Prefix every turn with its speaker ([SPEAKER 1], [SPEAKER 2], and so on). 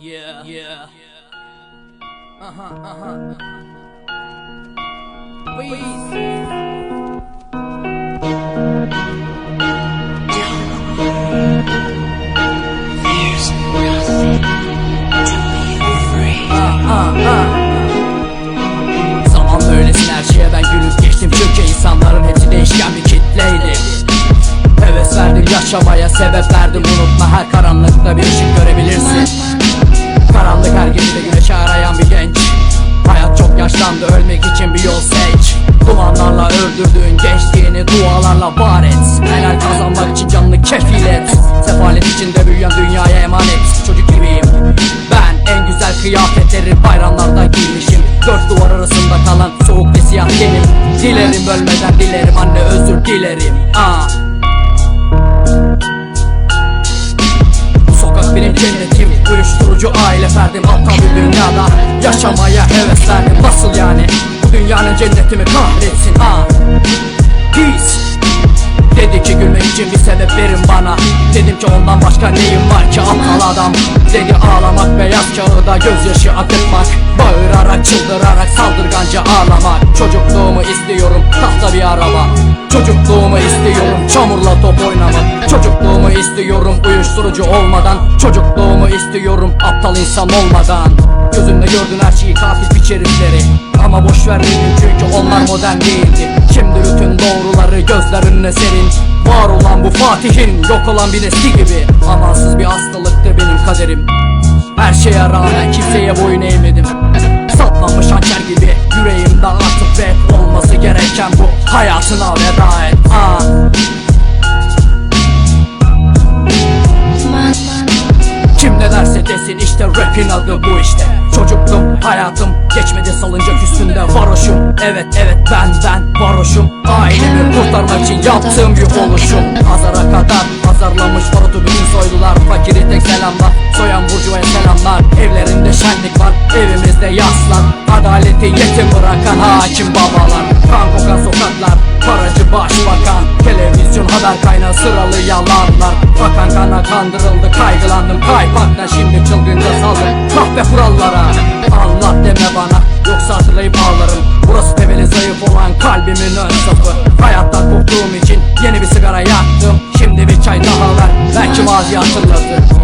[SPEAKER 1] Yeah, yeah. Aha, aha. Please. Bir kitleydi Heves verdim yaşamaya sebep verdim Unutma her karanlıkta bir ışık görebilirsin Karanlık her gecede güneşi arayan bir genç. Hayat çok yaşlandı ölmek için bir yol seç. Dumanlarla öldürdüğün gençliğini dualarla var et. Helal kazanmak için canını kefil et. Sefalet içinde büyüyen dünyaya emanet. Çocuk gibiyim. Ben en güzel kıyafetleri bayramlarda giymişim. Dört duvar arasında kalan soğuk ve siyah tenim Dilerim ölmeden dilerim anne özür dilerim. Aa. Uyuşturucu aile ferdim Aptal bir dünyada. Yaşamaya heveslendim Nasıl yani? Bu dünyanın cennetimi kahretsin ha. Peace Dedi ki gülmek için bir sebep verin bana. Dedim ki ondan başka neyim var ki aptal adam? Dedi ağlamak beyaz kağıda gözyaşı akıtmak. Bağırarak çıldırarak saldırganca ağlamak. Çocukluğumu istiyorum tahta bir araba Çocukluğumu istiyorum çamurla top oynamak. Çocukluğumu istiyorum uyuşturucu olmadan. Çocukluğumu istiyorum aptal insan olmadan. Gözümde gördün her şeyi katil piç herifleri Ama boş ver dedim çünkü onlar modern değildi. Şimdi bütün doğruları gözler önüne serin. Var olan bu Fatih'in yok olan bir nesli gibi. Amansız bir hastalıktı benim kaderim. Her şeye rağmen kimseye boyun eğmedim Hayatına veda et Aa. Kim ne derse desin işte rapin adı bu işte. Çocukluğum hayatım geçmedi salıncak üstünde varoşum. Evet evet ben ben varoşum. Ailemi kurtarmak için yaptığım bir oluşum. Pazara kadar pazarlanmış barutu bütün soylular. Fakiri tek selamlar soyan burcuvaya selamlar. Evlerinde şenlik var evimizde yaslan Adaleti yetim bırakan hakim babalar Kan kokan sokaklar paracı başbakan. Televizyon haber kaynağı sıralı yalanlar. Bakan kana kandırıldı kaygılandım. Kaypaktan Şimdi çılgınca saldım kahve kurallara Allah deme bana. Yoksa hatırlayıp ağlarım. Burası temeli zayıf olan kalbimin ön safı. Hayattan koptuğum için yeni bir sigara yaktım. Şimdi bir çay daha ver belki mazi hatırlatır